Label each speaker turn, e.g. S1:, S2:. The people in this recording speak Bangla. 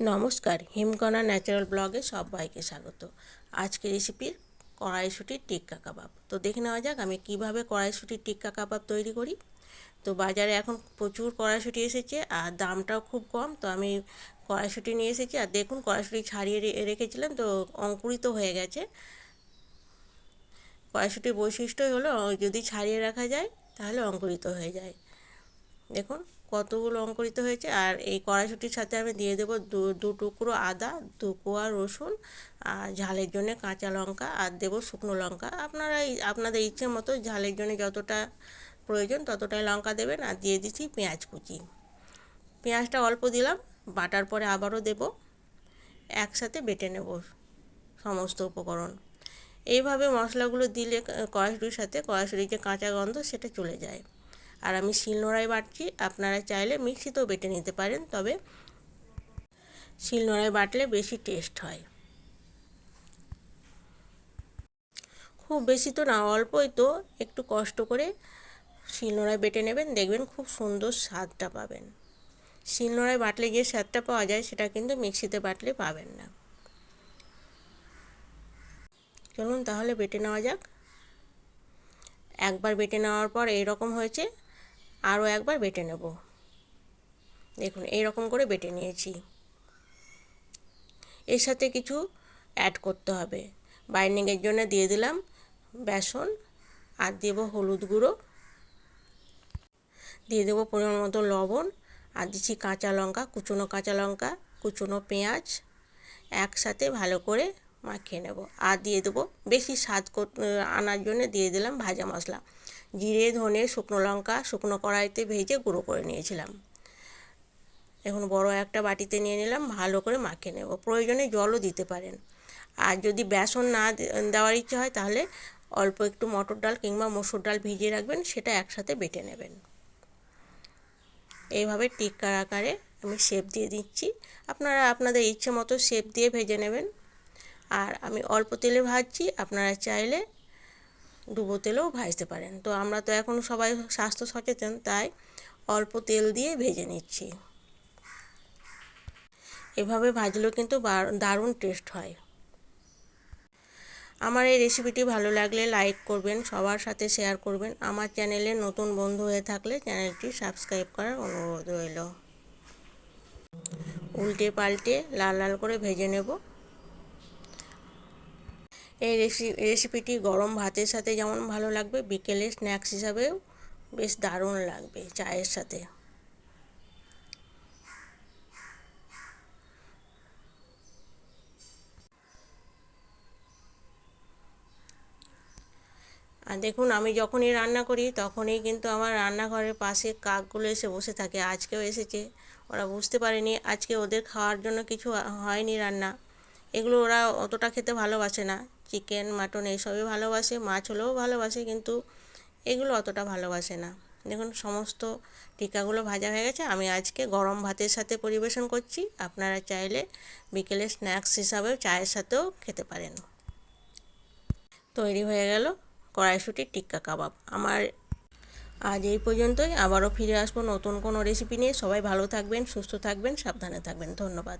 S1: নমস্কার হিমকণা ন্যাচারাল ব্লগে সবাইকে স্বাগত। আজকে রেসিপির কড়াইশুটির টিক্কা কাবাব। তো দেখে নেওয়া যাক আমি কীভাবে কড়াইশুটির টিক্কা কাবাব তৈরি করি। তো বাজারে এখন প্রচুর কড়াইশুটি এসেছে আর দামটাও খুব কম, তো আমি কড়াইশুটি নিয়ে এসেছি। আর দেখুন কড়াইশুটি ছাড়িয়ে রেখেছিলাম, তো অঙ্কুরিত হয়ে গেছে। কড়াইশুটির বৈশিষ্ট্যই হলো, যদি ছাড়িয়ে রাখা যায়, তাহলে অঙ্কুরিত হয়ে যায়। দেখুন। কতগুলো অঙ্কুরিত হয়েছে আর এই কড়াইশুটির সাথে আমি দিয়ে দেবো দু টুকরো আদা, দু কোয়া রসুন, আর ঝালের জন্য কাঁচা লঙ্কা, আর দেবো শুকনো লঙ্কা। আপনারা আপনাদের ইচ্ছে মতো ঝালের জন্য যতটা প্রয়োজন ততটাই লঙ্কা দেবেন, আর দিয়ে দিচ্ছি পেঁয়াজ কুচি। পেঁয়াজটা অল্প দিলাম, বাটার পরে আবারও দেব, একসাথে বেটে নেব সমস্ত উপকরণ। এইভাবে মশলাগুলো দিলে কড়াইশুটির সাথে, কড়াইশুটির যে কাঁচা গন্ধ সেটা চলে যায়। আর আমি শিলনোড়ায় বাটছি, আপনারা চাইলে মিক্সিতেও বেটে নিতে পারেন, তবে শিলনোড়ায় বাটলে বেশি টেস্ট হয়। খুব বেশি তো না, অল্পই তো, একটু কষ্ট করে শিলনোড়ায় বেটে নেবেন, দেখবেন খুব সুন্দর স্বাদটা পাবেন। শিলনোড়ায় বাটলে যে স্বাদটা পাওয়া যায়, সেটা কিন্তু মিক্সিতে বাটলে পাবেন না। চলুন তাহলে বেটে নেওয়া যাক। একবার বেটে নেওয়ার পর এইরকম হয়েছে আরও একবার বেটে নেব। দেখুন এই রকম করে বেটে নিয়েছি। এর সাথে কিছু অ্যাড করতে হবে। বাইন্ডিংয়ের জন্য দিয়ে দিলাম বেসন আর দেবো হলুদ গুঁড়ো। দিয়ে দেবো পরিমাণ মতো লবণ আর দিচ্ছি কাঁচা লঙ্কা, কুচনো কাঁচা লঙ্কা, কুচনো পেঁয়াজ একসাথে ভালো করে মাখিয়ে নেব। আর দিয়ে দেবো, বেশি স্বাদ আনার জন্য দিয়ে দিলাম ভাজা মশলা। জিরে, ধনে, শুকনো লঙ্কা, শুকনো কড়াইতে ভেজে গুঁড়ো করে নিয়েছিলাম। এখন বড় একটা বাটিতে নিয়ে নিলাম, ভালো করে মাখিয়ে নেব। প্রয়োজনে জলও দিতে পারেন। আর যদি বেসন না দেওয়ার ইচ্ছে হয়, তাহলে অল্প একটু মটর ডাল কিংবা মসুর ডাল ভিজিয়ে রাখবেন, সেটা একসাথে বেটে নেবেন। এইভাবে টিক্কার আকারে আমি শেপ দিয়ে দিচ্ছি। আপনারা আপনাদের ইচ্ছে মতো শেপ দিয়ে ভেজে নেবেন। আর আমি অল্প তেলে ভাজছি, আপনারা চাইলে ডুবো তেলেও ভাজতে পারেন। তো আমরা তো এখন সবাই স্বাস্থ্য সচেতন, তাই অল্প তেল দিয়ে ভেজে নিচ্ছি। এভাবে ভাজলেও কিন্তু দারুণ টেস্ট হয়। আমার এই রেসিপিটি ভালো লাগলে লাইক করবেন, সবার সাথে শেয়ার করবেন। আমার চ্যানেলে নতুন বন্ধু হয়ে থাকলে চ্যানেলটি সাবস্ক্রাইব করার অনুরোধ রইল। উল্টে পাল্টে লাল লাল করে ভেজে নেব। এই রেসিপিটি গরম ভাতের সাথে যেমন ভালো লাগবে, বিকেলে স্ন্যাক্স হিসাবেও বেশ দারুণ লাগবে চায়ের সাথে। আর দেখুন, আমি যখনই রান্না করি, তখনই কিন্তু আমার রান্নাঘরের পাশে কাকগুলো এসে বসে থাকে। আজকেও এসেছে। ওরা বুঝতে পারেনি, আজকে ওদের খাওয়ার জন্য কিছু হয়নি রান্না। এগুলো ওরা অতটা খেতে ভালোবাসে না। চিকেন মাটন এইসবই ভালোবাসে, মাছ হলেও ভালোবাসে কিন্তু এগুলো অতটা ভালোবাসে না। দেখুন, সমস্ত টিকাগুলো ভাজা হয়ে গেছে। আমি আজকে গরম ভাতের সাথে পরিবেশন করছি। আপনারা চাইলে বিকেলে স্ন্যাক্স হিসাবেও চায়ের সাথেও খেতে পারেন। তৈরি হয়ে গেল কড়াইশুটির টিক্কা কাবাব। আমার আজ এই পর্যন্তই। আবারও ফিরে আসব নতুন কোনো রেসিপি নিয়ে। সবাই ভালো থাকবেন, সুস্থ থাকবেন, সাবধানে থাকবেন। ধন্যবাদ।